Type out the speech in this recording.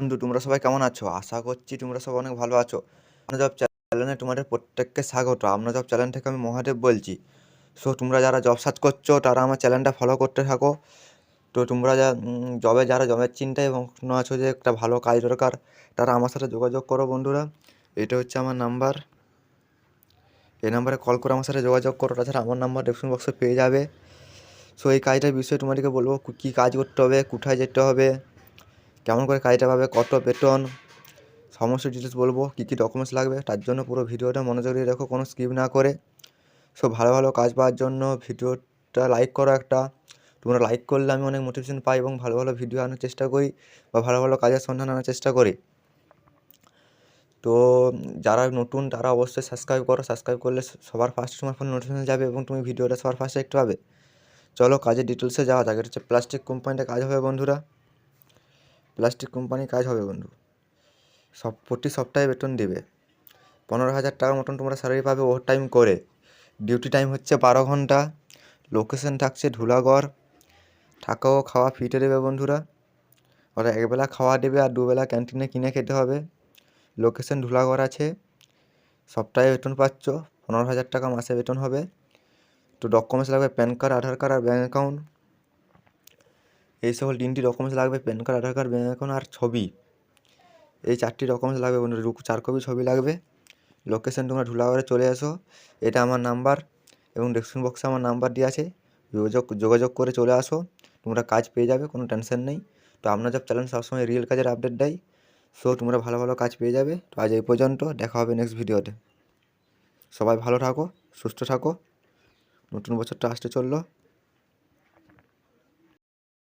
বন্ধু, তোমরা সবাই কেমন আছো? আশা করছি তোমরা সবাই অনেক ভালো আছো। জব চ্যানেলে তোমাদের প্রত্যেককে স্বাগত। আমরা জব চ্যানেল থেকে আমি মহাদেব বলছি। সো তোমরা যারা জব সার্চ করছ, তারা আমার চ্যানেলটা ফলো করতে থাকো। তো তোমরা যা জবে যারা জবের চিন্তায় এবং আছো যে একটা ভালো কাজ দরকার, তারা আমার সাথে যোগাযোগ করো বন্ধুরা। এটা হচ্ছে আমার নাম্বার এই নাম্বারে কল করে আমার সাথে যোগাযোগ করো। তাছাড়া আমার নাম্বার ডেসক্রিপশন বক্সে পেয়ে যাবে। সো এই কাজটার বিষয়ে তোমাদেরকে বলব কী কাজ করতে হবে, কোথায় যেতে হবে কেমন করে কাজটা পাবে, কত বেতন, সমস্ত ডিটেলস বলব, কী কী ডকুমেন্টস লাগবে, তার জন্য পুরো ভিডিওটা মনোযোগ দিয়ে দেখো, কোনো স্কিপ না করে। সো ভালো ভালো কাজ পাওয়ার জন্য ভিডিওটা লাইক করো একটা। তোমরা লাইক করলে আমি অনেক মোটিভেশন পাই এবং ভালো ভালো ভিডিও আনার চেষ্টা করি বা ভালো ভালো কাজের সন্ধান আনার চেষ্টা করি। তো, যারা নতুন, তারা অবশ্যই সাবস্ক্রাইব করো। সাবস্ক্রাইব করলে সবার ফার্স্ট তোমার ফোনে নোটিফিকেশন যাবে এবং তুমি ভিডিওটা সবার ফার্স্টে দেখতে পাবে। চলো, কাজের ডিটেলসে যাওয়া যাক। এটা হচ্ছে প্লাস্টিক কোম্পানিটা কাজ হবে বন্ধুরা। প্লাস্টিক কোম্পানি কাজ হবে বন্ধু। সব প্রতি সপ্তাহে বেতন দেবে। পনেরো হাজার টাকার মতন তোমরা স্যালারি পাবে ওভার টাইম করে। ডিউটি টাইম হচ্ছে বারো ঘণ্টা। লোকেশন থাকছে ধুলাগড়। থাকা ও খাওয়া ফিটে দেবে বন্ধুরা। ওরা একবেলা খাওয়া দেবে আর দুবেলা ক্যান্টিনে কিনে খেতে হবে। লোকেশন ধুলাগড় আছে। সপ্তাহে বেতন পাচ্ছ, পনেরো হাজার টাকা মাসে বেতন হবে। তো ডকুমেন্টস লাগবে প্যান কার্ড আধার কার্ড আর ব্যাঙ্ক অ্যাকাউন্ট এই সকল তিনটি ডকুমেন্টস লাগবে PAN card Aadhaar card bank account আর ছবি। এই চারটি ডকুমেন্টস লাগবে বন্ধু রুকু, চার কপি ছবি লাগবে। লোকেশন তোমরা ধুলাগড়ে চলে আসো এটা আমার নাম্বার এবং ডেসক্রিপশন বক্সে আমার নাম্বার দেওয়া আছে। যোগাযোগ যোগাযোগ করে চলে আসো। তোমরা কাজ পেয়ে যাবে, কোনো টেনশন নেই। তো আপনার জব চ্যানেল সবসময় রিয়েল কাজের আপডেট দেয়। সো তোমরা ভালো ভালো কাজ পেয়ে যাবে। তো আজ এই পর্যন্ত, দেখা হবে নেক্সট ভিডিওতে সবাই ভালো থাকো, সুস্থ থাকো। নতুন বছরটা আসতে চলল।